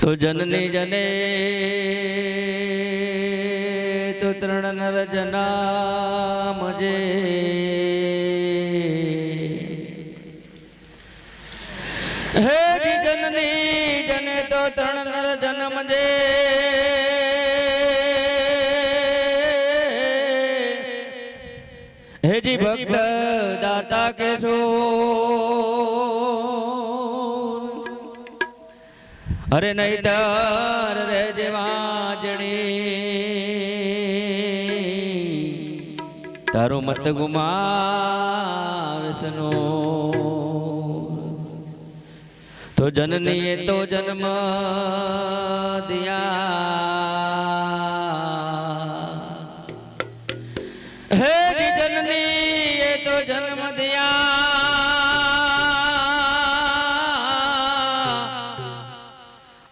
તો જનની જને તો ત્રણ નર જના જે હેજી ભક્ત દાતા કેશો અરે નહીતર રે વાજણી તારો મત ગુમાવશનો તો જનની એ તો જન્મ દિયા.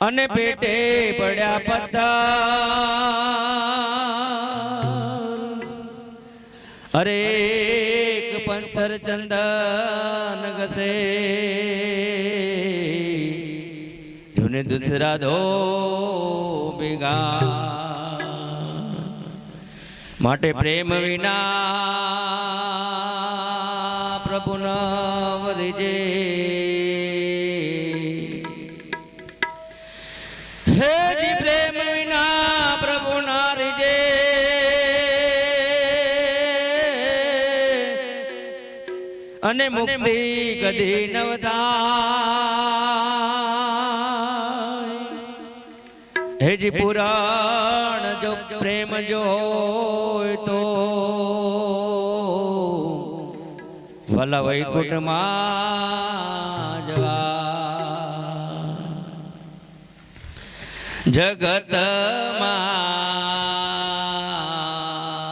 અને પેટે પડ્યા પથ્થર. અરે એક પંથર ચંદન ઘસે. જુને દુસરા ધો ભેગા. માટે પ્રેમ વિના અને મુક્તિ કદી નવતા હેજી પુરાણ જો પ્રેમ જો હોય તો ભલા વૈકુંઠમાં જવા.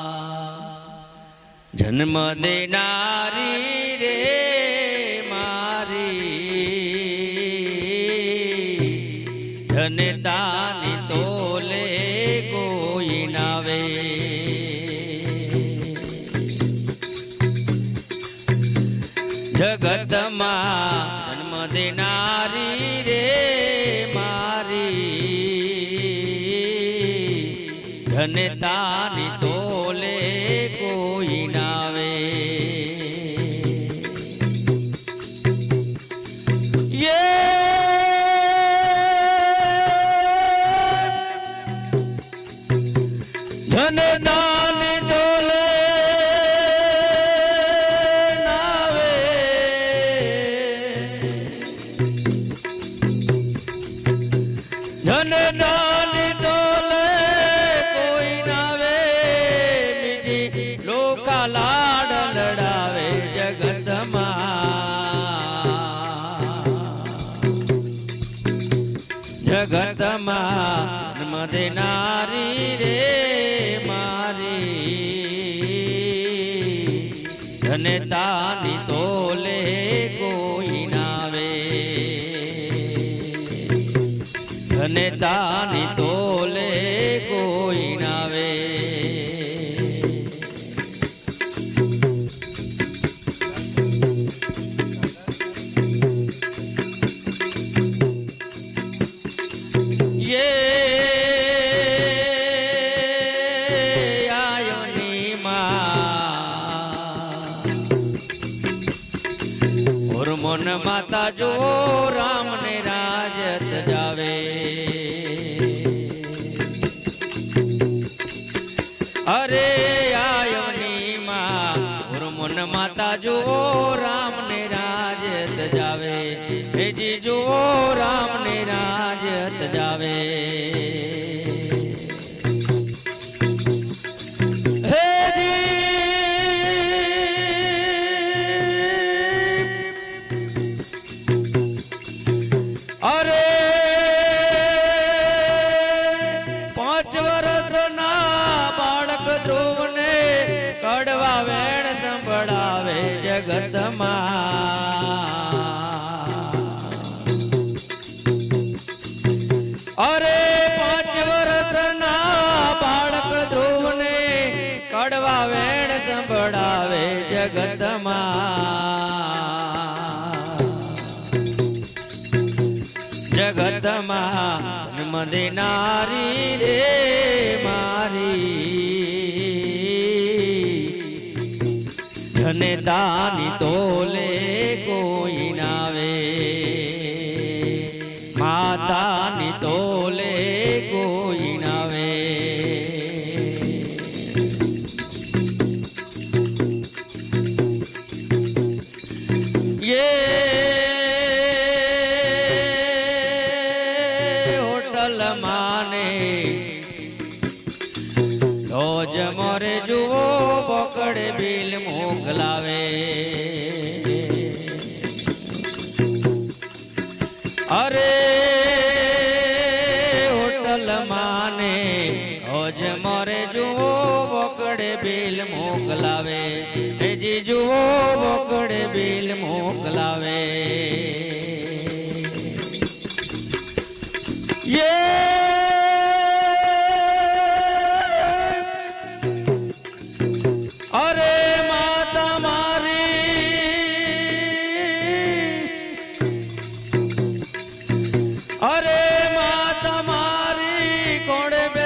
જગતમાં જન્મ દેનારી મારી જનતાની તોલે કોઈ નાવે. જગતમાં જન્મ દેનારી રે મારી. જનતાની તોલે બીજી લોકા લાડ લડાવે. અરે પાંચ વર્ષના બાળક કડવા વેણ સંભળાવે જગતમાં. જગતમાં મદિનારી રે મારી. ધને દાની તોલે કોઈ બિલ મોકલાવે હે જુઓ બોકડ બિલ મોકલાવે યે અરે માતા મારી, અરે માતા મારી, કોણે બેસાડી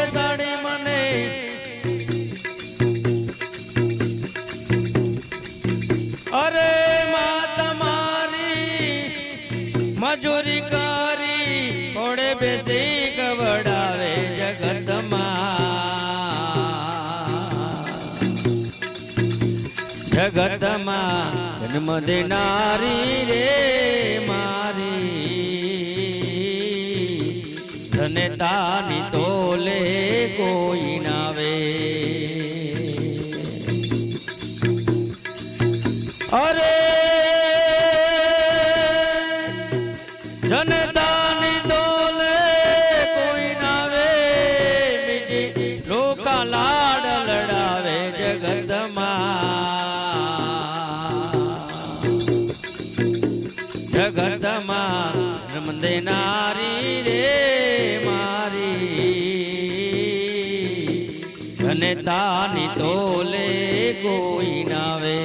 જન્મ દેનારી રે મારી. ધનતાની તોલે કોઈ નાવે જગતમાં જગતમાં રમદે નારી રે મારી. અને તાની તોલે કોઈ નાવે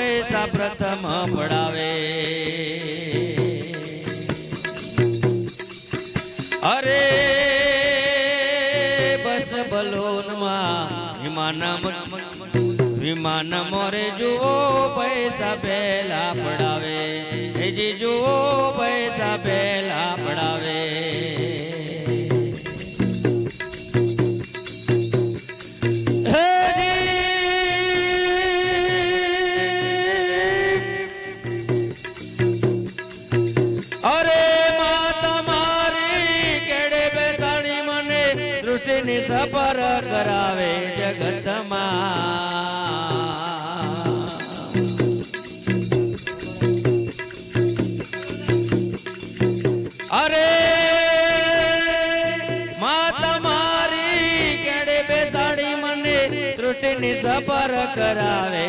પૈસા પ્રથમ પડાવે. અરે, બસ બલોનમાં વિમાનમ વિમાન મોરે જુઓ પૈસા પહેલા પડાવે. જી જુઓ પૈસા પહેલા માતા મારી કેડે બેસાડી મને દૃષ્ટિની સફર કરાવે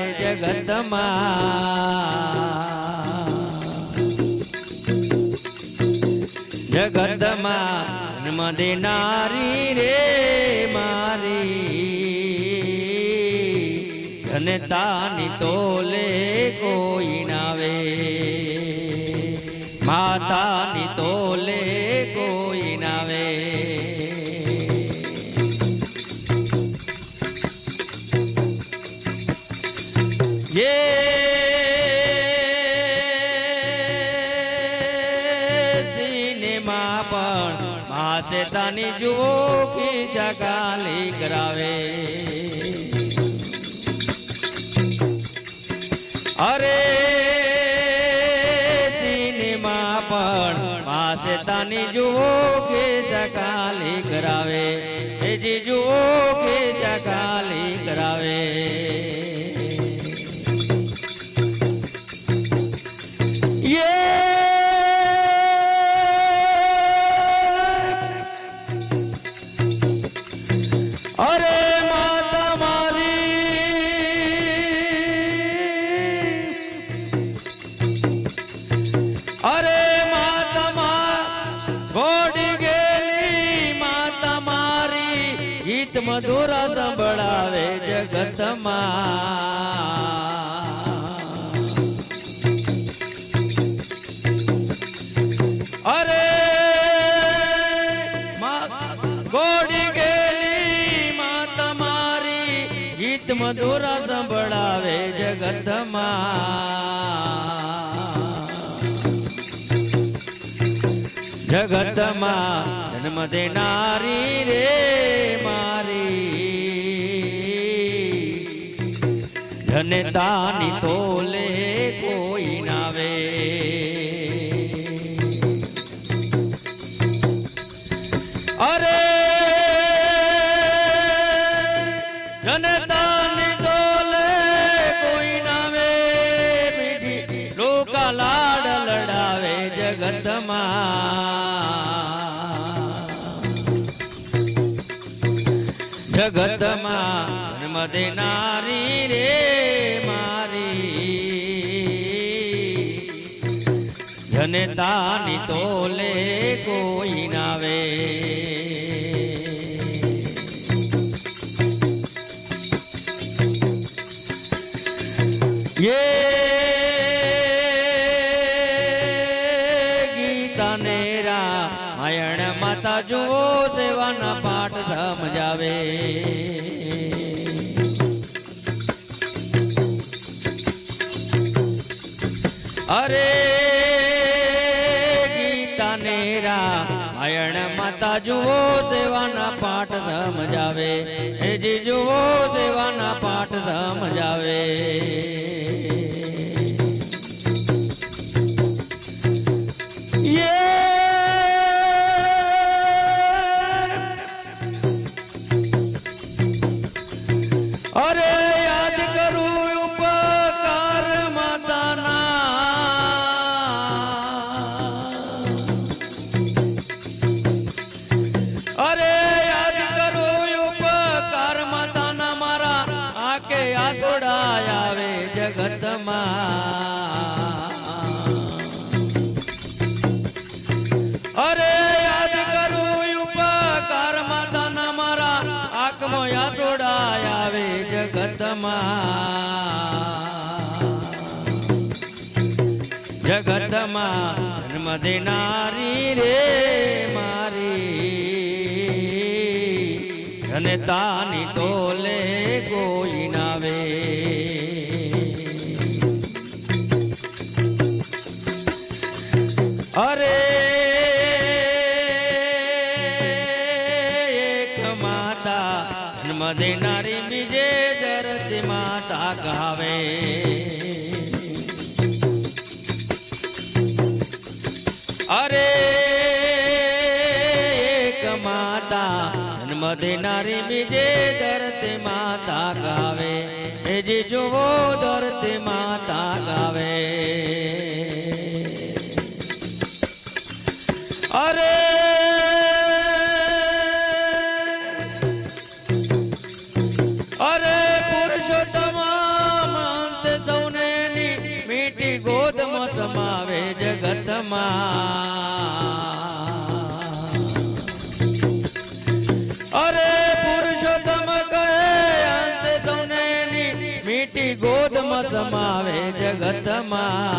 નારી રે મારી. જનતાની તોલે કોઈ નાવે માતાની તોલે માસે તાની જુઓ ખીસા ખાલી કરાવે. અરે સિનેમા પણ પાસે તાની જુઓ કે ચકાલી કરાવે. એ જી જુઓ કે ચકાલી કરાવે. મધુરા સંભળાવે જગતમાં. અરે ગોડી ગેલી માં તમારી ગીત મધુરા સંભળાવે જગતમાં. જગતમાં જન્મ દેનારી રે મારી. જનતાની તોલે કોઈ નાવે અરે જનતાની તોલે કોઈ નાવે બીજી લોકા લાડ લડાવે જગતમાં. જગતમાં જન્મ જનતાની તોલે કોઈ નાવે ગીતાને રામાયણ માતા જુઓ સેવાના પાઠ સમજાવે હેજી જુઓ સેવાના પાઠ સમજાવે જન્મ દેનારી રે મારી. અને તાની તોલે કોઈ નાવે. અરે એક માતા જન્મ બીજે જરતી માતા ગાવે. અરે, એક માતા જન્મ નારી બીજે ધરતી માતા ગાવે. બીજી જે જુઓ ધરતી માતા ગાવે. અરે પુરુષોત્તમ કહે, અંત સૌને ની મીઠી ગોદમાં સમાવે જગતમાં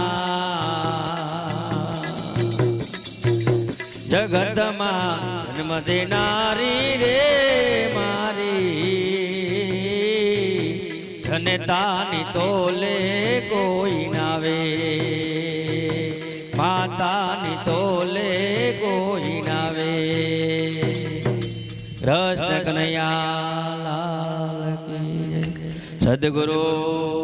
જગતમાં જન્મ દેનારી રે મારી. જનતાની તોલે કોઈ નાવે માતાની તોલે કોઈ નાવે કૃષ્ણ કનૈયા સદગુરુ